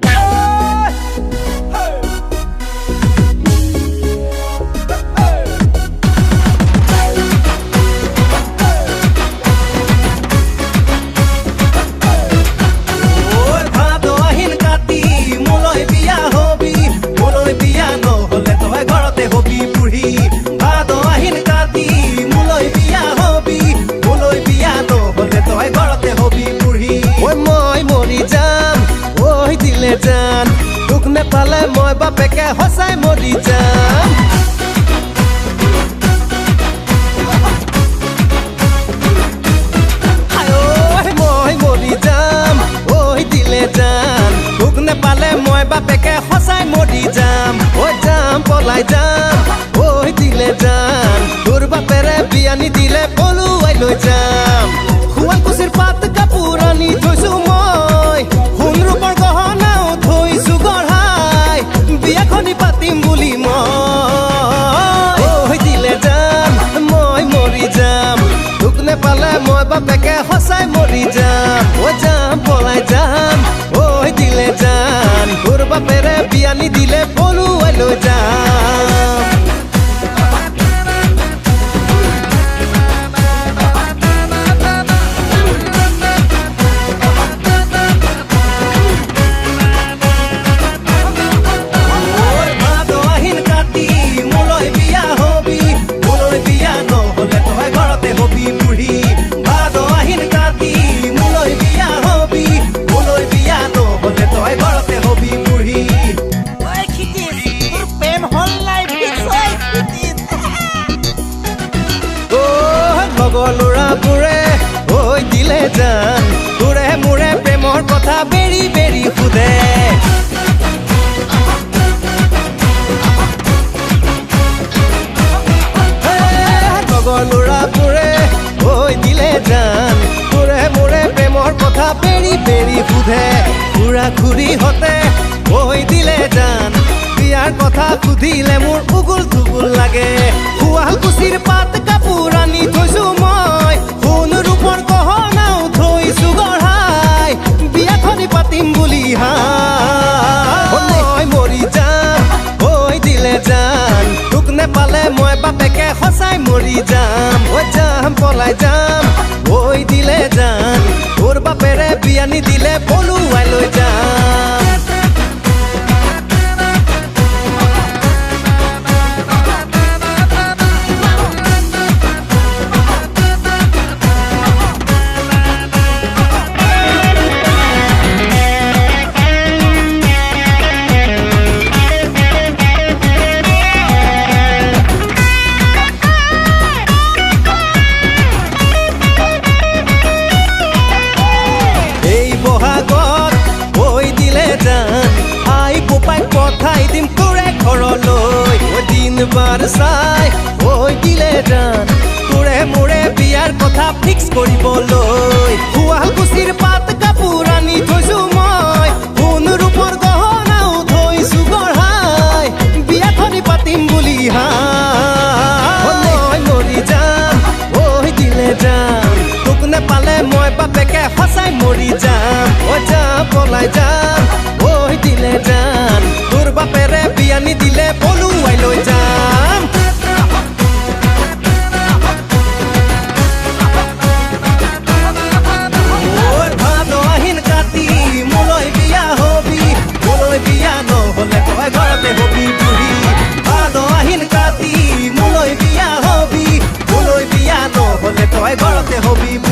Bye. মই বাপেকে সঁচাই মৰি যাম মই মৰি যাম ঐ দিলে যাম। ভোক নেপালে মই বাপেকে সঁচাই মৰি যাম। ঐ যাম, পলাই যাম ঐ দিলে যাম। বাপেৰে বিয়ানি দিলে পলুৱাই লৈ যাম। বাপেকে সঁচাই মরি যাম, ও যাম, পলাই যাম, ওই দিলে যান। তোৰ বাপেরে বিয়ানি দিলে পলুৱাই লৈ যাম লগৰ ল'ৰাবোৰে ঐ দিলে জান। তোৰে মোৰে প্ৰেমৰ কথা বেৰি বেৰি সোধে। হে, লগৰ ল'ৰাবোৰে ঐ দিলে জান। তোৰে মোৰে প্ৰেমৰ কথা বেৰি বেৰি সোধে। খুৰা খুৰীহঁতে ঐ দিলে জান। বিয়াৰ কথা সুধিলে মোৰ উগুল থুগুল লাগে। শুৱালকুছিৰ পাত বাপেকে মরি যাম ও যাম পলাই যাম ওই দিলে যাম তোর বাপেরে বিয়ানি দিলে বলু লৈ যাম দিন বাৰ চাই ঐ দিলে যান তোৰে মোৰে বিয়াৰ কথা ফিক্স কৰিবলৈ শুৱালকুছিৰ পাত কাপোৰ আনি থৈছো মই। সোণ ৰূপৰ গহনাও থৈছো গঢ়াই বিয়াখনি পাতিম বুলি হা মই মৰি যাম ঐ দিলে যাম তোক নেপালে মই বাপেকে সঁচাই মৰি যাম। ঐ যাম পলাই যাম। কাতি গড়তে হবি